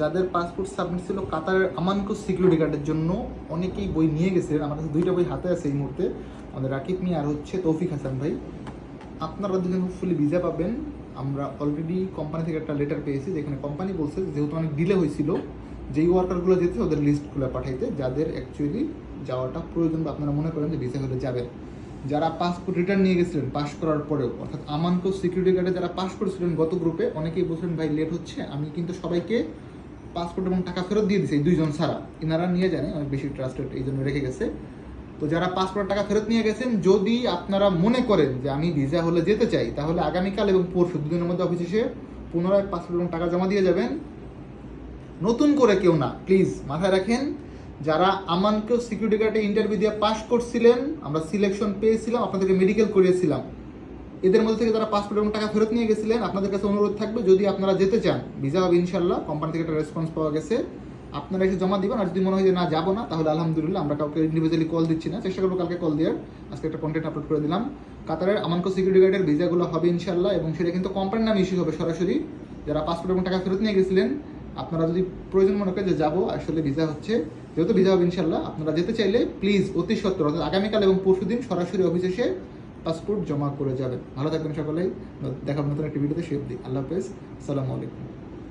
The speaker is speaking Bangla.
যাদের পাসপোর্ট সাবমিট ছিল কাতারের আমানকো সিকিউরিটি গার্ডের জন্য অনেকেই বই নিয়ে গেছিলেন আমার কাছে দুইটা বই হাতে আছে এই মুহূর্তে। আমাদের রাকিব মিয়া আর হচ্ছে তৌফিক হাসান ভাই। আপনারা দুজন ফুলি ভিসা পাবেন। আমরা অলরেডি কোম্পানি থেকে একটা লেটার পেয়েছি যেখানে কোম্পানি বলছে যেহেতু অনেক ডিলে হয়েছিল, যেই ওয়ার্কারগুলো যেতে ওদের লিস্টগুলো পাঠাইতে, যাদের অ্যাকচুয়ালি যাওয়াটা প্রয়োজন বা আপনারা মনে করেন যে ভিসা হলে যাবেন। যারা পাসপোর্ট রিটার্ন নিয়ে গেছিলেন পাস করার পরেও, অর্থাৎ আমানকো সিকিউরিটি গার্ডে যারা পাস করেছিলেন গত গ্রুপে অনেকেই বলছিলেন, ভাই লেট হচ্ছে। আমি কিন্তু সবাইকে পাসপোর্ট এবং টাকা ফেরত দিয়ে দিছি এই দুইজন ছাড়া। ইনারা নিয়ে জানে অনেক বেশি ট্রাস্টেড এই জন্য রেখে গেছে। তো যারা পাসপোর্ট টাকা ফেরত নিয়ে গেছেন, যদি আপনারা মনে করেন যে আমি ভিসা হলে যেতে চাই, তাহলে আগামীকাল এবং পরশু দুদিনের মধ্যে অফিসে এসে পুনরায় পাসপোর্ট এবং টাকা জমা দিয়ে যাবেন। নতুন করে কেউ না প্লিজ মাথায় রাখেন, যারা আমানকেও সিকিউরিটি গার্ডে ইন্টারভিউ দিয়ে পাস করছিলেন, আমরা সিলেকশন পেয়েছিলাম, আপনাদেরকে মেডিকেল করিয়েছিলাম। এদের মধ্যে থেকে যারা পাসপোর্ট এবং টাকা ফেরত নিয়ে গেছিলেন, আপনাদের কাছে অনুরোধ থাকবে, যদি আপনারা যেতে চান ভিসা হবে ইনশাল্লাহ কোম্পানি থেকে একটা রেসপন্স পাওয়া গেছে। আপনারা এসে জমা দিবেন, আর যদি মনে হয় যে না, যাব না, তাহলে আলহামদুলিল্লাহ আমরা কাউকে ইন্ডিভিজুয়ালি কল দিচ্ছি না। চেষ্টা করব কালকে কল দেওয়ার। আজকে একটা কন্টেন্ট আপলোড করে দিলাম। কাতারের আমানকো সিকিউরিটি গার্ডের ভিসাগুলো হবে ইনশাল্লাহ এবং সেটা কিন্তু কোম্পানির নামে ইস্যু হবে সরাসরি। যারা পাসপোর্ট এবং টাকা ফেরত নিয়ে গেছিলেন, আপনারা যদি প্রয়োজন মনে করেন যে যাব, আসলে ভিসা হচ্ছে। যেহেতু ভিসা হবে ইনশাল্লাহ আপনারা যেতে চাইলে প্লিজ অতি সত্তর অর্থাৎ আগামীকাল এবং পরশু দিন সরাসরি অফিসে এসে পাসপোর্ট জমা করে যাবেন। ভালো থাকবেন সকলেই। দেখাবো নতুন একটি ভিডিওতে শেফ দিই আল্লাহ হাফেজ। আসসালামু আলাইকুম।